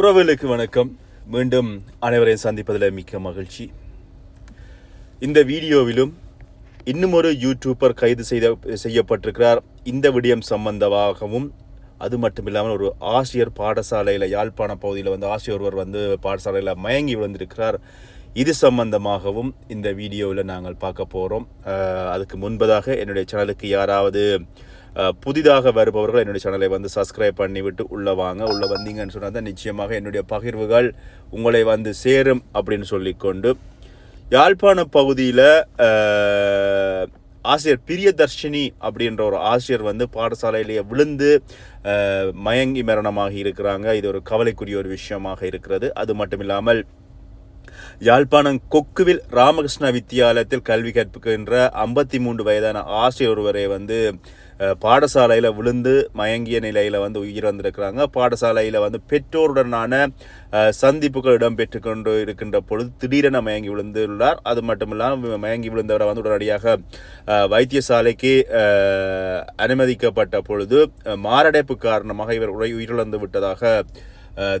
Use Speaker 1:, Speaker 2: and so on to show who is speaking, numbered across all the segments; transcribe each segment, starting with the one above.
Speaker 1: உறவுகளுக்கு வணக்கம். மீண்டும் அனைவரையும் சந்திப்பதில் மிக்க மகிழ்ச்சி. இந்த வீடியோவிலும் இன்னும் ஒரு யூடியூபர் கைது செய்த செய்யப்பட்டிருக்கிறார். இந்த விடயம் சம்பந்தமாகவும் அது மட்டும் இல்லாமல் ஒரு ஆசிரியர் பாடசாலையில் யாழ்ப்பாண பகுதியில் வந்து ஆசிரியர் ஒருவர் வந்து பாடசாலையில் மயங்கி விழுந்திருக்கிறார். இது சம்பந்தமாகவும் இந்த வீடியோவில் நாங்கள் பார்க்க போகிறோம் அதுக்கு முன்பதாக என்னுடைய சேனலுக்கு யாராவது புதிதாக வருபவர்கள் என்னுடைய சேனலை வந்து சப்ஸ்கிரைப் பண்ணிவிட்டு உள்ளே வாங்க. உள்ளே வந்தீங்கன்னு சொன்னால் தான் நிச்சயமாக என்னுடைய பகிர்வுகள் உங்களை வந்து சேரும் அப்படின்னு சொல்லிக்கொண்டு யாழ்ப்பாண பகுதியில் ஆசிரியர் பிரியதர்ஷினி அப்படின்ற ஒரு ஆசிரியர் வந்து பாடசாலையிலேயே விழுந்து மயங்கி மரணமாகி இருக்கிறாங்க. இது ஒரு கவலைக்குரிய ஒரு விஷயமாக இருக்கிறது. அது மட்டும் இல்லாமல் யாழ்ப்பாணம் கொக்குவில் ராமகிருஷ்ண வித்தியாலயத்தில் கல்வி கற்பிக்கின்ற ஐம்பத்தி மூன்று வயதான ஆசிரியர் ஒருவரை வந்து பாடசாலையில் விழுந்து மயங்கிய நிலையில் வந்து உயிர் வந்திருக்கிறாங்க பாடசாலையில் வந்து பெற்றோருடனான சந்திப்புகள் இடம்பெற்று கொண்டு இருக்கின்ற பொழுது திடீரென மயங்கி விழுந்துள்ளார். அது மட்டும் இல்லாமல் மயங்கி விழுந்தவரை வந்து உடனடியாக வைத்தியசாலைக்கு அனுமதிக்கப்பட்ட பொழுது மாரடைப்பு காரணமாக இவர் உடை உயிரிழந்து விட்டதாக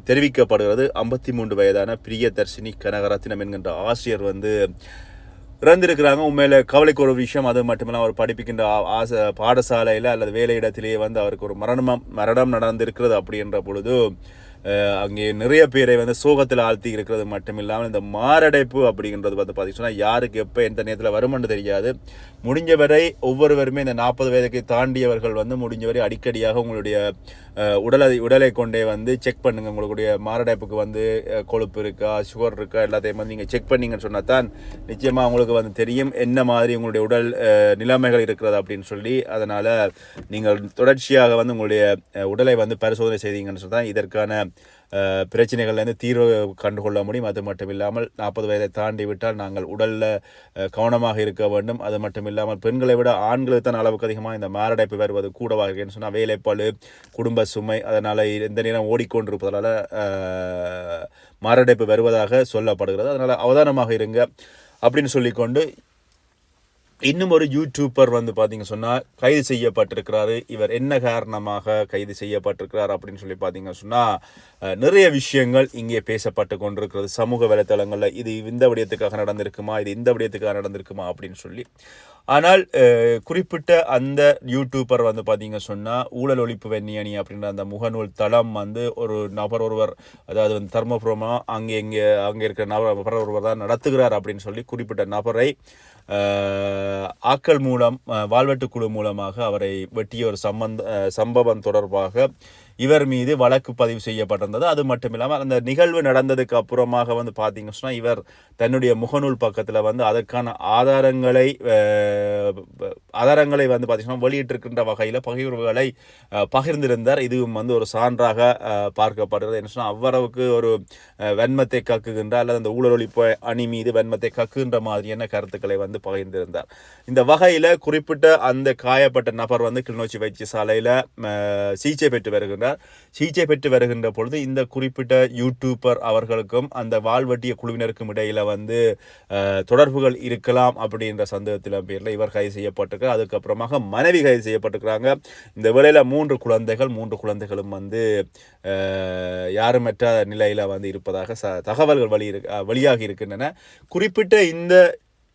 Speaker 1: தெரிவிக்கப்படுகிறது. ஐம்பத்தி மூன்று வயதான பிரியதர்ஷினி கனகரத்தினம் என்கின்ற ஆசிரியர் வந்து இறந்திருக்கிறாங்க. உண்மையில கவலைக்கு ஒரு விஷயம் அது மட்டுமில்லாமல் அவர் படிப்புக்கின்ற ஆசை பாடசாலையில் அல்லது வேலையிடத்திலேயே வந்து அவருக்கு ஒரு மரணம் மரணம் நடந்திருக்கிறது அப்படின்ற பொழுது அங்கே நிறைய பேரை வந்து சோகத்தில் ஆழ்த்தி இருக்கிறது மட்டும் இல்லாமல் இந்த மாரடைப்பு அப்படிங்கிறது வந்து பார்த்திங்கன்னா யாருக்கு எப்போ எந்த நேரத்தில் வருமென்று தெரியாது. முடிஞ்சவரை ஒவ்வொருவருமே இந்த நாற்பது வயதுக்கு தாண்டியவர்கள் வந்து முடிஞ்சவரை அடிக்கடியாக உங்களுடைய உடலை உடலை கொண்டே வந்து செக் பண்ணுங்கள் உங்களுடைய மாரடைப்புக்கு வந்து கொழுப்பு இருக்கா சுகர் இருக்கா எல்லாத்தையும் வந்து நீங்கள் செக் பண்ணீங்கன்னு சொன்னால் தான் நிச்சயமாக உங்களுக்கு வந்து தெரியும் என்ன மாதிரி உங்களுடைய உடல் நிலைமைகள் இருக்கிறது அப்படின்னு சொல்லி. அதனால் நீங்கள் தொடர்ச்சியாக வந்து உங்களுடைய உடலை வந்து பரிசோதனை செய்தீங்கன்னு சொன்னால் இதற்கான பிரச்சனைகள்லேருந்து தீர்வு கண்டுகொள்ள முடியும். அது மட்டும் இல்லாமல் நாற்பது வயதை தாண்டி விட்டால் நாங்கள் உடலில் கவனமாக இருக்க வேண்டும். அது மட்டும் இல்லாமல் பெண்களை விட ஆண்களுக்கு தான் அளவுக்கு அதிகமாக இந்த மாரடைப்பு வருவது கூடவாக இருக்குன்னு சொன்னால் வேலைப்பாடு குடும்ப சுமை அதனால் எந்த நேரம் ஓடிக்கொண்டிருப்பதால் மாரடைப்பு வருவதாக சொல்லப்படுகிறது. அதனால் அவதானமாக இருங்க அப்படின்னு சொல்லிக்கொண்டு இன்னும் ஒரு யூடியூப்பர் வந்து பார்த்தீங்க சொன்னால் கைது செய்யப்பட்டிருக்கிறாரு. இவர் என்ன காரணமாக கைது செய்யப்பட்டிருக்கிறார் அப்படின்னு சொல்லி பார்த்தீங்க சொன்னால் நிறைய விஷயங்கள் இங்கே பேசப்பட்டு கொண்டிருக்கிறது. சமூக வலைத்தளங்களில் இது இந்த விடயத்துக்காக நடந்திருக்குமா இது இந்த விடயத்துக்காக நடந்திருக்குமா அப்படின்னு சொல்லி. ஆனால் குறிப்பிட்ட அந்த யூடியூப்பர் வந்து பார்த்தீங்க சொன்னால் ஊழல் ஒழிப்பு வெண்ணியணி அப்படின்ற அந்த முகநூல் தளம் வந்து ஒரு நபர் ஒருவர் அதாவது வந்து தர்மபுரமாக அங்கே இங்கே அங்கே இருக்கிற நபர் ஒருவர் தான் நடத்துகிறார் அப்படின்னு சொல்லி குறிப்பிட்ட நபரை ஆக்கள் மூலம் வாழ்வெட்டு குழு மூலமாக அவரை வெட்டிய ஒரு சம்பந்த சம்பவம் தொடர்பாக இவர் மீது வழக்கு பதிவு செய்யப்பட்டிருந்தது. அது மட்டும் இல்லாமல் அந்த நிகழ்வு நடந்ததுக்கு அப்புறமாக வந்து பார்த்தீங்க சொன்னால் இவர் தன்னுடைய முகநூல் பக்கத்தில் வந்து அதற்கான ஆதாரங்களை ஆதாரங்களை வந்து பார்த்தீங்கன்னா வெளியிட்டிருக்கின்ற வகையில் பகிர்வுகளை பகிர்ந்திருந்தார். இதுவும் வந்து ஒரு சான்றாக பார்க்கப்படுகிறது. என்ன சொன்னால் அவ்வளவுக்கு ஒரு வெண்மத்தை கக்குகின்ற அல்லது அந்த ஊழலொழிப்பு அணி மீது வெண்மத்தை கக்குகின்ற மாதிரியான கருத்துக்களை வந்து பகிர்ந்திருந்தார். இந்த வகையில் குறிப்பிட்ட அந்த காயப்பட்ட நபர் வந்து கிளிநொச்சி வைத்தியசாலையில் சிகிச்சை பெற்று வருகின்றார். சிகிச்சை பெற்று வருகின்ற பொழுது இந்த குறிப்பிட்ட யூடியூபர் அவர்களுக்கும் அந்த வாழ்வெட்டிய குழுவினருக்கும் இடையில் வந்து தொடர்புகள் இருக்கலாம் அப்படின்ற சந்தேகத்தின் பேரில் இவர் கைது செய்யப்பட்டிருக்கார். அதுக்கப்புறமாக மனைவி கைது செய்யப்பட்டிருக்கிறாங்க. இந்த வேளையில் மூன்று குழந்தைகள் மூன்று குழந்தைகளும் வந்து யாருமற்ற நிலையில் வந்து இருப்பதாக ச தகவல்கள் வெளி வெளியாகி இருக்கின்றன. குறிப்பிட்ட இந்த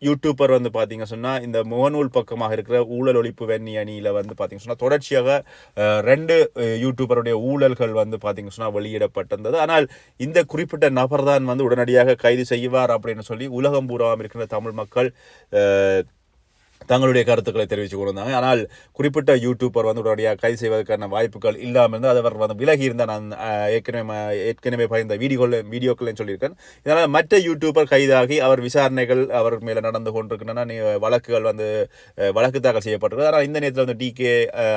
Speaker 1: யூடியூப்பர் வந்து பார்த்தீங்க சொன்னால் இந்த முகநூல் பக்கமாக இருக்கிற ஊழல் ஒழிப்பு வெண்ணி அணியில் வந்து பார்த்தீங்க சொன்னால் தொடர்ச்சியாக ரெண்டு யூடியூபருடைய ஊழல்கள் வந்து பார்த்தீங்க சொன்னால் வெளியிடப்பட்டிருந்தது. ஆனால் இந்த குறிப்பிட்ட நபர் தான் வந்து உடனடியாக கைது செய்வார் அப்படின்னு சொல்லி உலகம் பூராவும் இருக்கிற தமிழ் மக்கள் தங்களுடைய கருத்துக்களை தெரிவித்து கொண்டிருந்தாங்க. ஆனால் குறிப்பிட்ட யூடியூப்பர் வந்து உடனடியாக கைது செய்வதற்கான வாய்ப்புகள் இல்லாமல் இருந்து அவர் வந்து விலகி இருந்தால் நான் ஏற்கனவே ஏற்கனவே பகிர்ந்த வீடியோக்கள் வீடியோக்கள்னு சொல்லியிருக்கேன். இதனால் மற்ற யூடியூபர் கைதாகி அவர் விசாரணைகள் அவர் மேலே நடந்து கொண்டிருக்கின்றன. நீ வழக்குகள் வந்து வழக்கு தாக்கல் செய்யப்பட்டிருக்கு. ஆனால் இந்த நேரத்தில் வந்து டிகே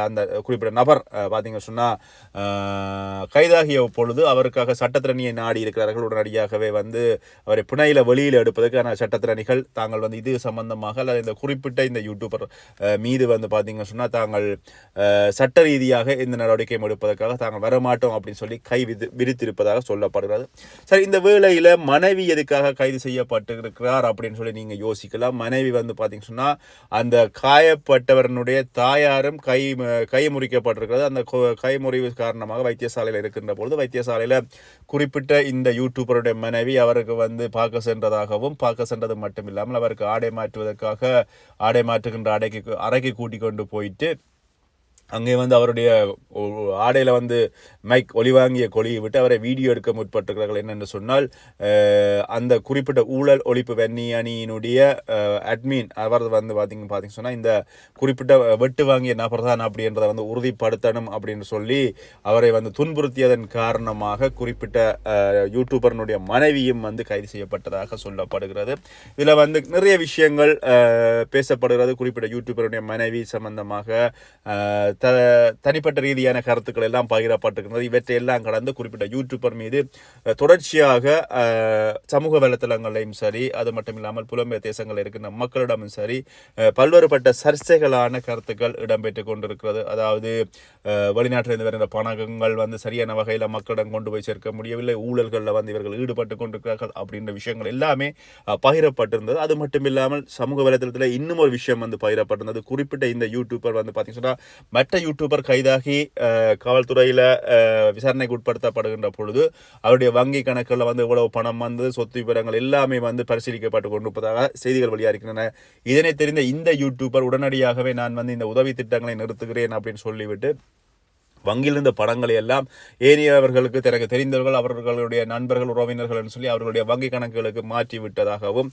Speaker 1: அந்த குறிப்பிட்ட நபர் அஹ், பார்த்தீங்க சொன்னால் கைதாகிய பொழுது அவருக்காக சட்டத்திறனியை நாடி இருக்கிறார்கள். உடனடியாகவே வந்து அவரை புனையில் வெளியில் எடுப்பதற்கான சட்டத்திறனிகள் தாங்கள் வந்து இது சம்பந்தமாக அல்லது இந்த குறிப்பிட்ட இந்த யூடியூபர் மீது வந்து பார்த்தீங்கன்னு சொன்னால் தாங்கள் சட்ட ரீதியாக இந்த நடவடிக்கை எடுப்பதற்காக தாங்கள் வரமாட்டோம் அப்படின்னு சொல்லி கை விதி விரித்திருப்பதாக சொல்லப்படுகிறது. சரி இந்த வேளையில் மனைவி எதுக்காக கைது செய்யப்பட்டிருக்கிறார் அப்படின்னு சொல்லி நீங்கள் யோசிக்கலாம். மனைவி வந்து பார்த்தீங்கன்னு சொன்னால் அந்த காயப்பட்டவரனுடைய தாயாரும் கை கை முறிக்கப்பட்டிருக்கிறது. அந்த கைமுறிவு காரணமாக வைத்தியசாலையில் இருக்கின்ற பொழுது வைத்தியசாலையில் குறிப்பிட்ட இந்த யூடியூபருடைய மனைவி அவருக்கு வந்து பார்க்க சென்றதாகவும் பார்க்க சென்றது மட்டும் இல்லாமல் அவருக்கு ஆடை மாற்றுவதற்காக ஆடை மாற்றுகின்ற அடைக்கு அறைக்கு கூட்டிக் கொண்டு போயிட்டு அங்கே வந்து அவருடைய ஆடையில் வந்து மைக் ஒளிவாங்கிய கொலியை விட்டு அவரை வீடியோ எடுக்க முற்பட்டிருக்கிறார்கள் என்னென்று சொன்னால் அந்த குறிப்பிட்ட ஊழல் ஒழிப்பு வெண்ணி அணியினுடைய அட்மின் அவர் வந்து பார்த்திங்க பார்த்திங்க சொன்னால் இந்த குறிப்பிட்ட வெட்டு வாங்கிய நபர் தான் அப்படின்றத வந்து உறுதிப்படுத்தணும் அப்படின்னு சொல்லி அவரை வந்து துன்புறுத்தியதன் காரணமாக குறிப்பிட்ட யூடியூபர்னுடைய மனைவியும் வந்து கைது செய்யப்பட்டதாக சொல்லப்படுகிறது. இதில் வந்து நிறைய விஷயங்கள் பேசப்படுகிறது. குறிப்பிட்ட யூடியூபருடைய மனைவி சம்பந்தமாக த தனிப்பட்ட ரீதியான கருத்துக்கள் எல்லாம் பகிரப்பட்டிருக்கிறது. இவற்றை எல்லாம் கடந்து குறிப்பிட்ட யூடியூபர் மீது தொடர்ச்சியாக சமூக வலைத்தளங்களையும் சரி அது மட்டும் இல்லாமல் புலம்பெயர் தேசங்களில் இருக்கின்ற மக்களிடமும் சரி பல்வேறுபட்ட சர்ச்சைகளான கருத்துக்கள் இடம்பெற்றுக் கொண்டிருக்கிறது. அதாவது வெளிநாட்டிலிருந்து வருகிற பணங்கள் வந்து சரியான வகையில் மக்களிடம் கொண்டு போய் சேர்க்க முடியவில்லை. ஊழல்களில் வந்து இவர்கள் ஈடுபட்டு கொண்டிருக்கிறார்கள் அப்படின்ற விஷயங்கள் எல்லாமே பகிரப்பட்டிருந்தது. அது மட்டும் இல்லாமல் சமூக வலைத்தளத்தில் இன்னும் ஒரு விஷயம் வந்து பகிரப்பட்டிருந்தது. குறிப்பிட்ட இந்த யூடியூபர் வந்து பார்த்தீங்கன்னா மற்ற யூடியூபர் கைதாகி காவல்துறையில் விசாரணைக்கு உட்படுத்தப்படுகின்ற பொழுது அவருடைய வங்கி கணக்கில் வந்து இவ்வளவு பணம் வந்து சொத்து விவரங்கள் எல்லாமே வந்து பரிசீலிக்கப்பட்டு கொண்டிருப்பதாக செய்திகள் வெளியாகின்றன இதனை தெரிந்த இந்த யூடியூபர் உடனடியாகவே நான் வந்து இந்த உதவி திட்டங்களை நிறுத்துகிறேன் அப்படின்னு சொல்லிவிட்டு வங்கியிலிருந்த படங்களை எல்லாம் ஏனியவர்களுக்கு தனக்கு தெரிந்தவர்கள் அவர்களுடைய நண்பர்கள் உறவினர்கள் சொல்லி அவர்களுடைய வங்கி கணக்குகளுக்கு மாற்றி விட்டதாகவும்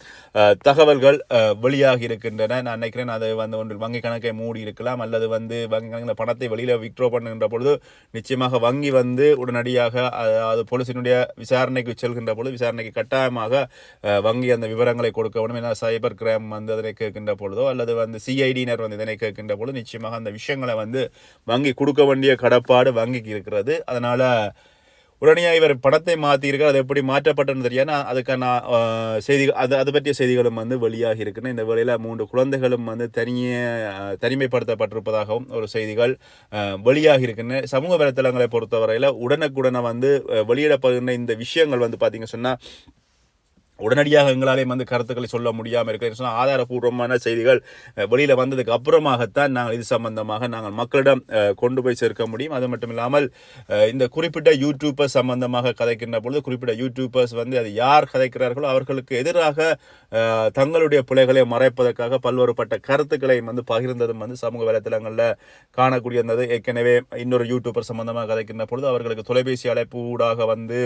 Speaker 1: தகவல்கள் வெளியாகி இருக்கின்றன. நான் நினைக்கிறேன் அது வந்து ஒன்று வங்கி கணக்கை மூடி இருக்கலாம். அல்லது வந்து வங்கி கணக்கில் பணத்தை வெளியில் வித்ட்ரோ பண்ணுகின்ற பொழுது நிச்சயமாக வங்கி வந்து உடனடியாக அது போலீசினுடைய விசாரணைக்கு செல்கின்ற பொழுது விசாரணைக்கு கட்டாயமாக வங்கி அந்த விவரங்களை கொடுக்க வேண்டும். ஏன்னா சைபர் கிரைம் வந்து அதனை கேட்கின்ற பொழுதோ அல்லது வந்து சிஐடியினர் வந்து இதனை கேட்கின்ற பொழுது நிச்சயமாக அந்த விஷயங்களை வந்து வங்கி கொடுக்க வேண்டிய கடப்பாடு வங்கிக்கு இருக்கிறது. அதனால் உடனே இவர் பணத்தை மாற்றியிருக்கார் அது எப்படி மாற்றப்பட்டன்னு தெரியாது. அதுக்கான செய்தி செய்திகள் அது அது பற்றிய செய்திகளும் வந்து வெளியாக இருக்குன்னு இந்த வேளையில் மூன்று குழந்தைகளும் வந்து தனியே தனிமைப்படுத்தப்பட்டிருப்பதாகவும் ஒரு செய்திகள் வெளியாக இருக்குன்னு. சமூக வலைத்தளங்களை பொறுத்தவரையில் உடனுக்குடனே வந்து வெளியிடப்படுகின்ற இந்த விஷயங்கள் வந்து பார்த்திங்க சொன்னால் உடனடியாக எங்களாலே வந்து கருத்துக்களை சொல்ல முடியாமல் இருக்கிறேன் சொன்னால் ஆதாரபூர்வமான செய்திகள் வெளியில் வந்ததுக்கு அப்புறமாகத்தான் நாங்கள் இது சம்பந்தமாக நாங்கள் மக்களிடம் கொண்டு போய் சேர்க்க முடியும். அது மட்டும் இல்லாமல் இந்த குறிப்பிட்ட யூடியூபர்ஸ் சம்பந்தமாக கதைக்கின்ற பொழுது குறிப்பிட்ட யூடியூபர்ஸ் வந்து அது யார் கதைக்கிறார்களோ அவர்களுக்கு எதிராக தங்களுடைய பிழைகளை மறைப்பதற்காக பல்வேறுபட்ட கருத்துக்களை வந்து பகிர்ந்ததும் வந்து சமூக வலைத்தளங்களில் காணக்கூடிய இருந்தது ஏற்கனவே இன்னொரு யூடியூபர் சம்பந்தமாக கதைக்கின்ற பொழுது அவர்களுக்கு தொலைபேசி அழைப்பு ஊடாக வந்து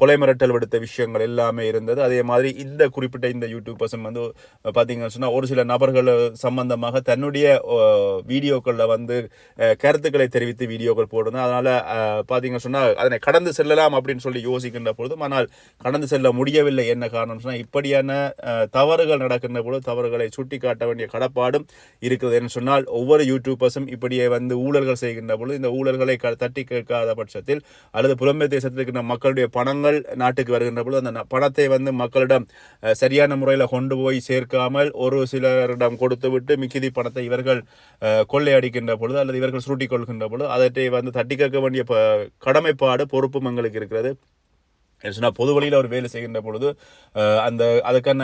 Speaker 1: கொலை மிரட்டல் விடுத்த விஷயங்கள் எல்லாமே இருந்தது. அதே மாதிரி இந்த குறிப்பிட்ட இந்த யூடியூபர்ஸும் வந்து பார்த்தீங்கன்னு சொன்னால் ஒரு சில நபர்கள் சம்பந்தமாக தன்னுடைய வீடியோக்களில் வந்து கருத்துக்களை தெரிவித்து வீடியோக்கள் போடுறது. அதனால் பார்த்தீங்கன்னு சொன்னால் அதனை கடந்து செல்லலாம் அப்படின்னு சொல்லி யோசிக்கின்ற பொழுதும் ஆனால் கடந்து செல்ல முடியவில்லை என்ன காரணம் சொன்னால் இப்படியான தவறுகள் நடக்கின்ற பொழுது தவறுகளை சுட்டி காட்ட வேண்டிய கடப்பாடும் இருக்கிறது என்று சொன்னால் ஒவ்வொரு யூடியூபர்ஸும் இப்படியே வந்து ஊழல்கள் செய்கின்ற பொழுது இந்த ஊழல்களை க- தட்டி கேட்காத பட்சத்தில் அல்லது புலம்பெயர் தேசத்தில் இருக்கின்ற மக்களுடைய பணங்கள் நாட்டுக்கு வருகின்ற பொழுது அந்த பணத்தை வந்து மக்களிடம் சரியான முறையில் கொண்டு போய் சேர்க்காமல் ஒரு சிலரிடம் கொடுத்துவிட்டு மிக்கிதி பணத்தை இவர்கள் கொள்ளையடிக்கின்ற பொழுது அல்லது இவர்கள் சுருட்டி கொள்கின்ற பொழுது அதற்றை வந்து தட்டி கேட்க வேண்டிய ப- கடமைப்பாடு பொறுப்பும் எங்களுக்கு இருக்கிறது. பொது வழியில் அவர் வேலை செய்கின்ற பொழுது அந்த அதுக்கான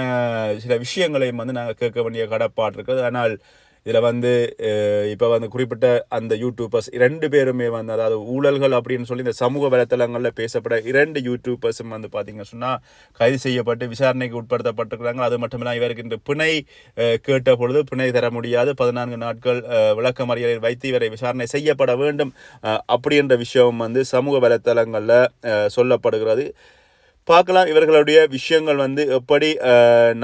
Speaker 1: சில விஷயங்களையும் வந்து நாங்கள் கேட்க வேண்டிய கடப்பாடு இருக்குது. ஆனால் இதில் வந்து இப்போ வந்து குறிப்பிட்ட அந்த யூடியூபர்ஸ் இரண்டு பேருமே வந்து அதாவது ஊழல்கள் அப்படின்னு சொல்லி இந்த சமூக வலைத்தளங்களில் பேசப்பட இரண்டு யூடியூபர்ஸும் வந்து பார்த்தீங்க சொன்னால் கைது செய்யப்பட்டு விசாரணைக்கு உட்படுத்தப்பட்டிருக்கிறாங்க. அது மட்டும் இல்லாமல் இவருக்கு இந்த பிணை கேட்ட பொழுது பிணை தர முடியாது. பதினான்கு நாட்கள் விளக்கமறியலில் வைத்து இவரை விசாரணை செய்யப்பட வேண்டும். அப்படின்ற விஷயம் வந்து சமூக வலைத்தளங்களில் சொல்லப்படுகிறது. பார்க்கலாம். இவர்களுடைய விஷயங்கள் வந்து எப்படி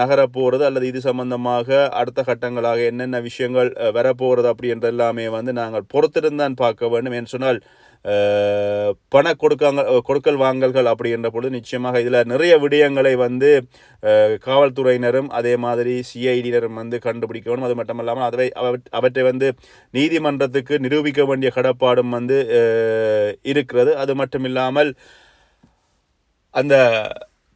Speaker 1: நகரப்போகிறது போகிறது அல்லது இது சம்பந்தமாக அடுத்த கட்டங்களாக என்னென்ன விஷயங்கள் வரப்போகிறது அப்படின்ற எல்லாமே வந்து நாங்கள் பொறுத்திருந்தான் பார்க்க வேண்டும் என்று சொன்னால் பண கொடுக்காங்க கொடுக்கல் வாங்கல்கள் அப்படின்ற பொழுது நிச்சயமாக இதில் நிறைய விடயங்களை வந்து காவல்துறையினரும் அதே மாதிரி சிஐடியினரும் வந்து கண்டுபிடிக்க வேண்டும் அது மட்டுமல்லாமல் அதை அவற்றை வந்து நீதிமன்றத்துக்கு நிரூபிக்க வேண்டிய கடப்பாடும் வந்து இருக்கிறது. அது மட்டும் இல்லாமல் அந்த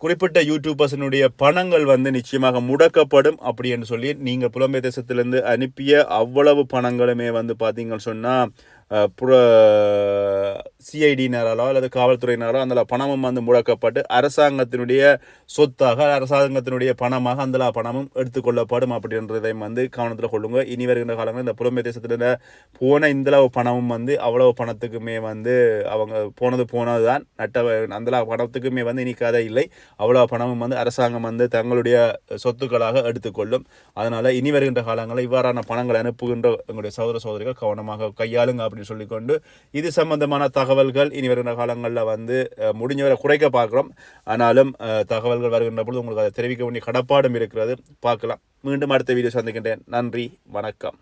Speaker 1: குறிப்பிட்ட யூடியூபர்ஸினுடைய பணங்கள் வந்து நிச்சயமாக முடக்கப்படும் அப்படி என்று சொல்லி நீங்கள் புலம்பெயர் தேசத்திலேருந்து அனுப்பிய அவ்வளவு பணங்களுமே வந்து பார்த்தீங்கன்னு சொன்னால் புற சிஐடியினராலோ அல்லது காவல்துறையினராலோ அந்த பணமும் வந்து முழக்கப்பட்டு அரசாங்கத்தினுடைய சொத்தாக அரசாங்கத்தினுடைய பணமாக அந்த பணமும் எடுத்துக்கொள்ளப்படும் அப்படின்றதையும் வந்து கவனத்தில் கொள்ளுங்க. இனி வருகின்ற காலங்களில் இந்த புலம்பெயர் தேசத்தில் போன இந்தளவு பணமும் வந்து அவ்வளவு பணத்துக்குமே வந்து அவங்க போனது போனது தான் நட்ட அந்த பணத்துக்குமே வந்து இனி கதை இல்லை. அவ்வளோ பணமும் வந்து அரசாங்கம் வந்து தங்களுடைய சொத்துக்களாக எடுத்துக்கொள்ளும் அதனால் இனி வருகின்ற காலங்களில் இவ்வாறான பணங்களை அனுப்புகின்ற எங்களுடைய சகோதர சகோதரிகள் கவனமாக கையாளுங்க அப்படின்னு சொல்லிக்கொண்டு இது சம்பந்தமான தகவல்கள் இனி வருகின்ற காலங்களில் வந்து முடிஞ்சவரை குறைக்க பார்க்குறோம். ஆனாலும் தகவல்கள் வருகின்ற பொழுது உங்களுக்கு அதை தெரிவிக்க வேண்டிய கடப்பாடும் இருக்கிறது. பார்க்கலாம். மீண்டும் அடுத்த வீடியோ சந்திக்கின்றேன். நன்றி. வணக்கம்.